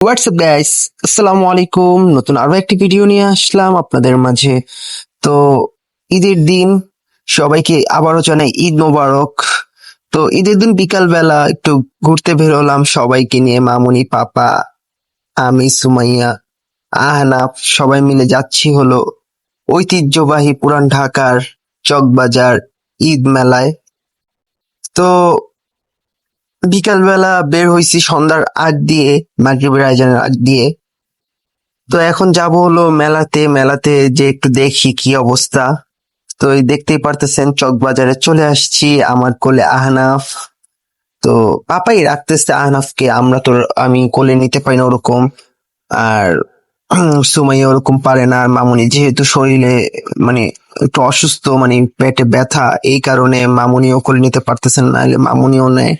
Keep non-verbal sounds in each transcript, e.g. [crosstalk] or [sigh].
WhatsApp guys আসসালামু আলাইকুম। নতুন আরও একটি ভিডিও নিয়ে আসলাম আপনাদের মাঝে। তো, ঈদের দিন সবাইকে আবারও জানাই ঈদ মোবারক। তো, ঈদের দিন বিকাল বেলা একটু ঘুরতে বেরোলাম সবাইকে নিয়ে, মামুনি, পাপা, আমি, সুমাইয়া, আহনাফ, সবাই মিলে যাচ্ছি হলো ঐতিহ্যবাহী পুরান ঢাকার চকবাজার ঈদ মেলায়। তো বিকালবেলা বের হইছি সন্ধ্যার আগ দিয়ে, মাগরিবের আয়োজনের আগ দিয়ে। তো এখন যাব হলো মেলাতে মেলাতে যে একটু দেখি কি অবস্থা। তো এই দেখতেই পারতেছেন চকবাজারে চলে আসছি আমার কোলে আহনাফ। তো পাপাই রাখতেছে আহনাফকে, আমরা তো, আমি কোলে নিতে পারি না ওরকম। আর [clears throat] সুমাইয়া ওরকম পারে না আর মামুনি। যেহেতু শরীরে মানে একটু অসুস্থ মানে পেটে ব্যথা, এই কারণে মামুনিও কোলে নিতে পারতেছেন না মামুনিও নেয়।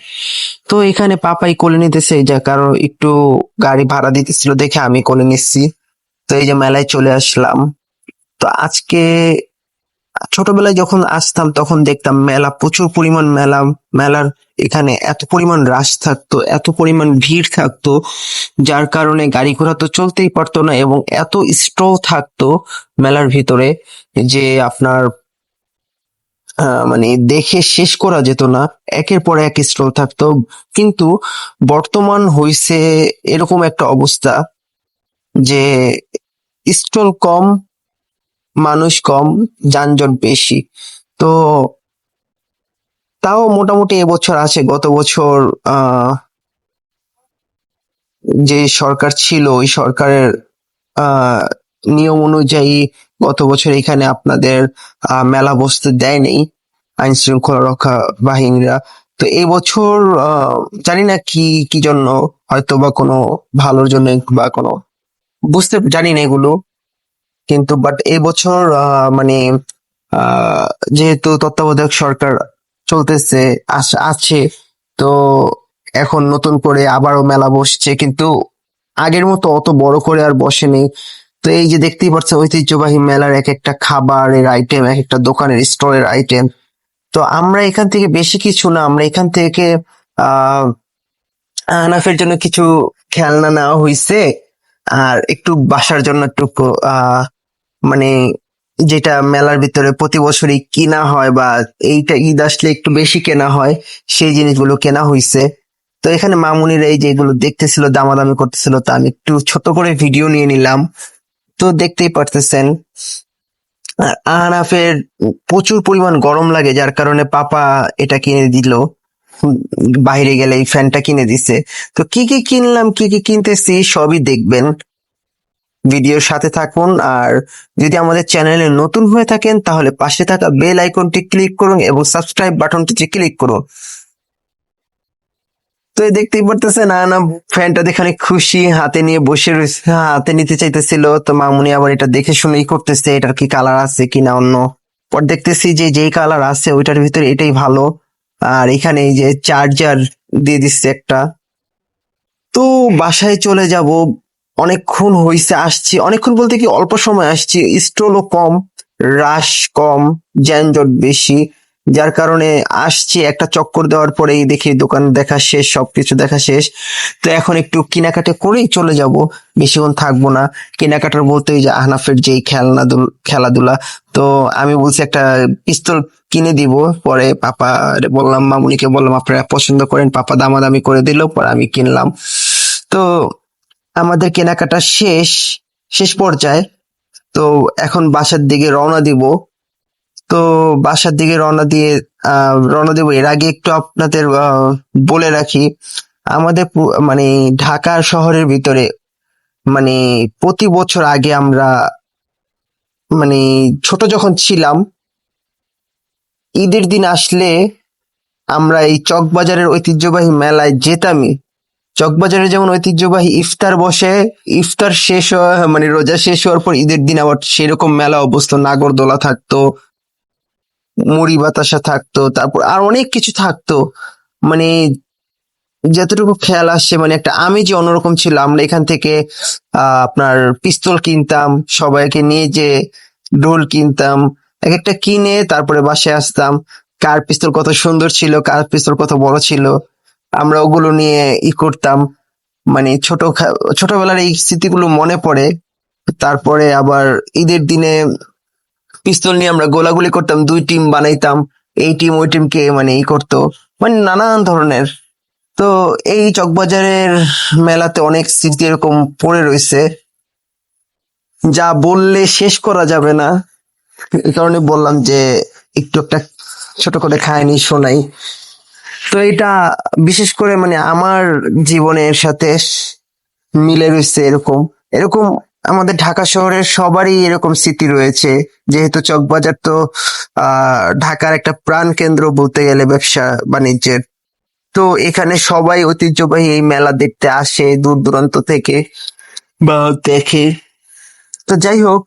তো এখানে পাপাই কোলে নিতেছে যে কারও একটু গাড়ি ভাড়া দিতেছিল দেখে আমি কোলে নিচ্ছি। তো এই যে মেলায় চলে আসলাম। তো আজকে ছোটবেলায় যখন আসতাম, তখন দেখতাম মেলা, প্রচুর পরিমাণ মেলা, মেলার এখানে এত পরিমাণ রাশ থাকতো, এত পরিমাণ ভিড় থাকতো, যার কারণে গাড়ি ঘোড়া তো চলতেই পারতো না এবং এত স্ট্র থাকতো মেলার ভিতরে যে আপনার মানে দেখে শেষ করা যেত না, একের পর এক স্টল থাকতো। কিন্তু বর্তমান হইছে এরকম একটা অবস্থা যে স্টল কম মানুষ কম, যানজট বেশি। তো তাও মোটামুটি এবছর আছে। গত বছর যে সরকার ছিল, ওই সরকারের নিয়ম অনুযায়ী গত বছর এখানে আপনাদের মেলা বসতে দেয়নি। আইন শৃঙ্খলা রক্ষা বাহিনীরা। তো এই বছর জানি না কি কি জন্য হয়তো বা কোনো ভালোর জন্য বা কোনো, বুঝতে জানি না এগুলো। কিন্তু বাট এই বছর আহ, মানে যেহেতু তত্ত্বাবধায়ক সরকার চলতেছে আছে তো এখন নতুন করে আবারও মেলা বসছে কিন্তু আগের মতো অত বড় করে আর বসেনি। তো এই যে দেখতেই পাচ্ছেন ঐতিহ্যবাহী মেলার এক একটা খাবারের আইটেম এক একটা দোকানের স্টলের আইটেম তো আমরা এখান থেকে বেশি কিছু না আমরা এখান থেকে আহ আনাফের জন্য কিছু খেলনা নেওয়া হয়েছে আর একটু বাসার জন্য একটু মানে যেটা মেলার ভিতরে প্রতি বছরই কিনা হয় বা এইটা ঈদ আসলে একটু বেশি কেনা হয়, সেই জিনিসগুলো কেনা হয়েছে তো এখানে মামুনিরা এই যেগুলো দেখতেছিল, দামাদামি করতেছিল, তা আমি একটু ছোট করে ভিডিও নিয়ে নিলাম। তো দেখতেই পারতেছেন আর আহনাফের প্রচুর পরিমাণ গরম লাগে, যার কারণে পাপা এটা কিনে দিল। বাইরে গেলে এই ফ্যানটা কিনে দিছে। তো কি কি কিনলাম, কি কি কিনতেছি, সবই দেখবেন। ভিডিওর সাথে থাকুন। আর যদি আমাদের চ্যানেলে নতুন হয়ে থাকেন, তাহলে পাশে থাকা বেল আইকনটি ক্লিক করুন এবং সাবস্ক্রাইব বাটনটিতে ক্লিক করুন। তো দেখতেই পারতেছে না না ফ্যানটা দেখে অনেক খুশি, হাতে নিয়ে বসে রয়েছে, হাতে নিতে চাইতেছিল। তো মামুনি আবার এটা দেখে শুনেই করতেছে, এটার কি কালার আছে কি না অন্য। পর দেখতেছি যে যেই কালার আছে, ওইটার ভিতরে এটাই ভালো। আর এখানে এই যে চার্জার দিয়ে দিচ্ছে একটা। তো বাসায় চলে যাব। অনেকক্ষণ হইছে, আসছি। অনেকক্ষণ বলতে কি অল্প সময় আসছি। স্টলও কম রাশ কম, যানজট বেশি। যার কারণে আসছি, একটা চক্কর দেওয়ার পরেই দেখি দোকান দেখা শেষ, সবকিছু দেখা শেষ। তো এখন একটু কেনাকাটা করেই চলে যাব। বেশিক্ষণ থাকব না। কেনাকাটার বলতে যে আহনাফের যেই খেলনা খেলাধুলা। তো আমি বলছি একটা পিস্তল কিনে দিব। পরে পাপা বললাম, মামুনিকে বললাম, আপনারা পছন্দ করেন, পাপা দামাদামি করে দিল, পরে আমি কিনলাম। তো আমাদের কেনাকাটা শেষ শেষ পর্যায়ে। তো এখন বাসার দিকে রওনা দিব। তো বাসার দিকে রওনা দিয়ে রওনা দেবো এর আগে একটু আপনাদের বলে রাখি, আমাদের মানে ঢাকা শহরের ভিতরে মানে প্রতি বছর আগে আমরা মানে ছোট যখন ছিলাম, ঈদের দিন আসলে আমরা এই চকবাজারের ঐতিহ্যবাহী মেলায় যেতামই। চকবাজারে যেমন ঐতিহ্যবাহী ইফতার বসে, ইফতার শেষ হওয়া মানে রোজা শেষ হওয়ার পর ঈদের দিন আবার সেরকম মেলা অবস্থা। নাগরদোলা থাকতো, মুড়ি বাতাসা থাকতো, তারপর আর অনেক কিছু থাকতো। মানে যতটুকু খেয়াল আসছে মানে একটা আমেজই অন্যরকম ছিল। আমরা এখান থেকে আপনার পিস্তল কিনতাম, সবাইকে নিয়ে যে ডোল কিনতাম, এক একটা কিনে তারপরে বাসায় আসতাম। কার পিস্তল কত সুন্দর ছিল, কার পিস্তল কত বড় ছিল। আমরা ওগুলো নিয়ে ই করতাম। মানে ছোট ছোটবেলার এই স্মৃতিগুলো মনে পড়ে। তারপরে আবার ঈদের দিনে পিস্তল নিয়ে আমরা গোলাগুলি করতাম, দুই টিম বানাইতাম। এই টিম ওই টিম টিমকে মানে ই করতো। মানে নানান ধরনের। তো এই চকবাজারের মেলাতে অনেক স্মৃতি এরকম পড়ে রয়েছে। যা বললে শেষ করা যাবে না। এই কারণে বললাম যে, একটু একটা ছোট করে খায়নি, শোনাই। তো এটা বিশেষ করে মানে আমার জীবনের সাথে মিলে রয়েছে এরকম। এরকম আমাদের ঢাকা শহরের সবারই এরকম স্মৃতি রয়েছে। যেহেতু চকবাজার তো ঢাকার একটা প্রাণ কেন্দ্র বলতে গেলে ব্যবসা বাণিজ্যের। তো এখানে সবাই ঐতিহ্যবাহী এই মেলা দেখতে আসে দূর দূরান্ত থেকে বা দেখে। তো যাই হোক।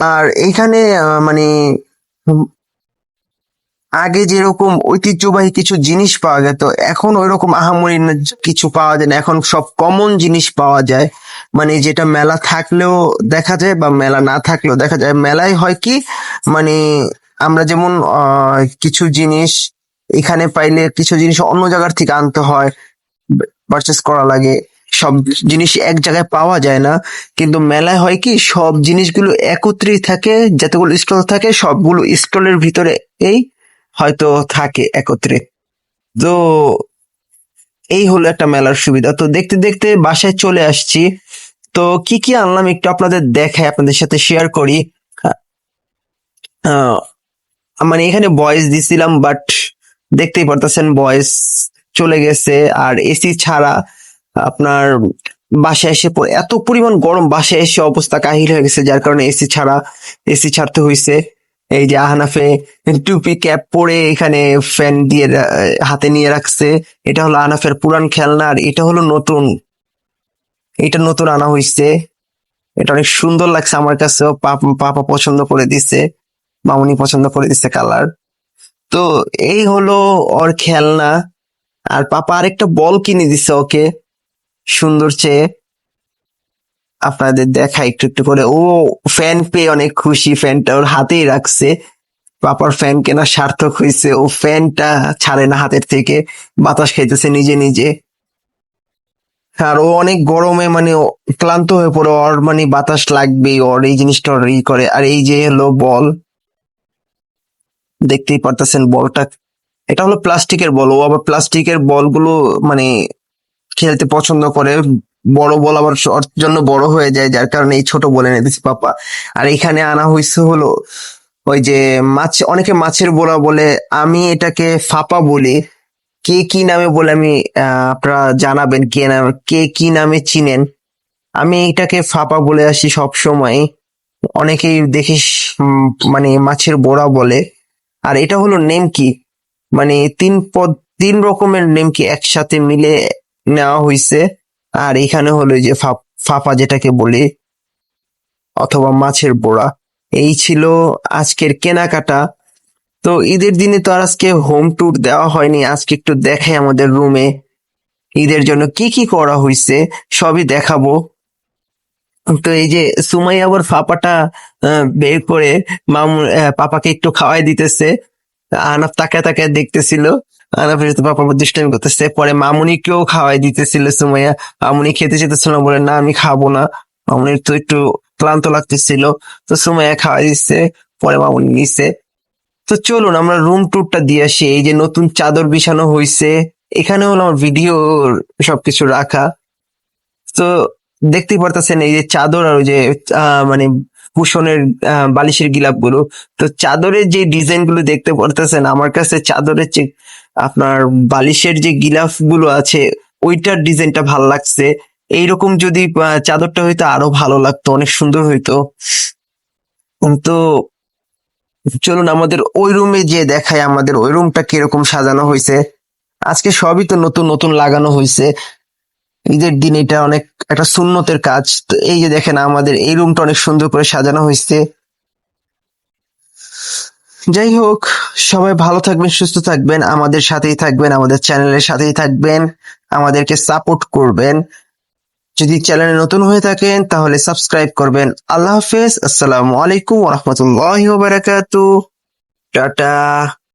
আর এখানে মানে আগে যেরকম ঐতিহ্যবাহী কিছু জিনিস পাওয়া যেত এখন ওই রকম আহামরি কিছু পাওয়া যায় না। এখন সব কমন জিনিস পাওয়া যায়। মানে যেটা মেলা থাকলেও দেখা যায় বা মেলা না থাকলেও দেখা যায়। মেলায় হয় কি মানে আমরা যেমন কিছু জিনিস এখানে পাইলে কিছু জিনিস অন্য জায়গার থেকে আনতে হয় পারচেস করা লাগে। সব জিনিস এক জায়গায় পাওয়া যায় না। কিন্তু মেলায় হয় কি, সব জিনিসগুলো একত্রেই থাকে, যতগুলো স্টল থাকে, সবগুলো স্টলের ভিতরে এই হয়তো থাকে একত্রে। তো এই হলো একটা মেলার সুবিধা। তো দেখতে দেখতে বাসায় চলে আসছি। তো কি কি আনলাম একটু আপনাদের দেখাই, আপনাদের সাথে শেয়ার করি। মানে এখানে ভয়েস দিছিলাম বাট দেখতেই পারতেছেন ভয়েস চলে গেছে। আর এসি ছাড়া আপনার বাসায় এসে এত পরিমাণ গরম, বাসায় এসে অবস্থা কাহিল হয়ে গেছে, যার কারণে এসি ছাড়া এসি ছাড়তে হয়েছে এই যে আহনাফে টুপি ক্যাপ পরে এখানে ফ্যান দিয়ে হাতে নিয়ে রাখছে। এটা হলো আহনাফের পুরান খেলনা আর এটা হলো নতুন। এটা নতুন আনা হয়েছে এটা অনেক সুন্দর লাগছে আমার পাপ- পাপা পছন্দ করে দিছে। মামুনি পছন্দ করে দিছে কালার। তো এই হলো ওর খেলনা। আর পাপা আরেকটা বল কিনে দিছে ওকে। সুন্দর চেয়ে। আপনাদের দেখা একটু একটু করে। ও ফ্যান পেয়ে অনেক খুশি ফ্যানটা ওর হাতেই রাখছে। পাপার ফ্যান কেনা সার্থক হয়েছে। ও ফ্যানটা ছাড়ে না হাতের থেকে, বাতাস খাইতেছে নিজে নিজে। আর ও অনেক গরমে মানে ক্লান্ত হয়ে পড়ে, ওর মানে বাতাস লাগবেই, ওর এই জিনিসটা ওর ই করে। আর এই যে হলো বল, দেখতেই পারতেছেন বলটা। এটা হলো প্লাস্টিকের বল, ও আবার প্লাস্টিকের বলগুলো মানে খেলতে পছন্দ করে। বড় বল আবার জন্য বড় হয়ে যায়, যার কারণে এই ছোট বলে দিচ্ছে পাপা। আর এখানে আনা হয়েছে হলো ওই যে মাছ, অনেকে মাছের বোড়া বলে, আমি এটাকে ফাপা বলি। কে কি নামে বলে আমি আপনারা জানাবেন কে নামে, কে কি নামে চিনেন। আমি এটাকে ফাপা বলে আসি সব সময়। অনেকেই দেখিস মানে মাছের বোড়া বলে। আর এটা হলো নেমকি মানে তিন পদ, তিন রকমের নেমকি একসাথে মিলে নেওয়া হয়েছে আর এখানে হলো যে ফাপা যেটাকে বলি, অথবা মাছের বোড়া, এই ছিল আজকের কেনাকাটা। তো ঈদের দিনে তো আর আজকে হোম ট্যুর দেওয়া হয়নি, আজকে একটু দেখাই আমাদের রুমে ঈদের জন্য কি কি করা হয়েছে সবই দেখাবো। তো এই যে সুমাই আবার ফাপাটা বের করে মামু পাপাকে একটু খাওয়াই দিতেছে। আনাফ তাকায় তাকায় দেখতেছিল। আনাফের সাথে উপর দুষ্টামি করতেছে। পরে মামুনিকেও খাওয়াই দিতেছিল সুমাইয়া। মামুনি খেতে চেতেছিল না, বলে না, আমি খাব না। মামুনির তো একটু ক্লান্ত লাগতেছিল। তো সুমাইয়া খাওয়াই দিচ্ছে পরে মামুনি নিছে। তো চলুন, আমরা রুম ট্যুরটা দিয়ে আসি। এই যে নতুন চাদর বিছানো হয়েছে এখানে হলো আমার ভিডিও সবকিছু রাখা। তো দেখতেই পারতেছেন, এই যে চাদর আর ওই যে মানে কুশনের বালিশের গিলাপগুলো তো চাদরের যে ডিজাইনগুলো দেখতে পারতেছেন, আমার কাছে চাদরের যে আপনার বালিশের যে গিলাফগুলো আছে, ওইটার ডিজাইনটা ভালো লাগছে। এইরকম যদি চাদরটা হইতো আরও ভালো লাগতো, অনেক সুন্দর হইতো। তো চলুন আমাদের ওই রুমে যে দেখায় আমাদের ওই রুমটা কীরকম সাজানো হয়েছে আজকে সবই তো নতুন নতুন লাগানো হয়েছে ঈদের দিন এটা অনেক একটা সুন্নতের কাজ। তো এই যে দেখেন আমাদের এই রুমটা অনেক সুন্দর করে সাজানো হয়েছে। যাই হোক, সবাই ভালো থাকবেন, সুস্থ থাকবেন, আমাদের সাথেই থাকবেন, আমাদের চ্যানেলের সাথেই থাকবেন, আমাদেরকে সাপোর্ট করবেন। যদি চ্যানেলে নতুন হয়ে থাকেন, তাহলে সাবস্ক্রাইব করবেন। আল্লাহ হাফেজ, আসসালামু আলাইকুম ওরহমতুল্লাহ বারাকাতু টাটা।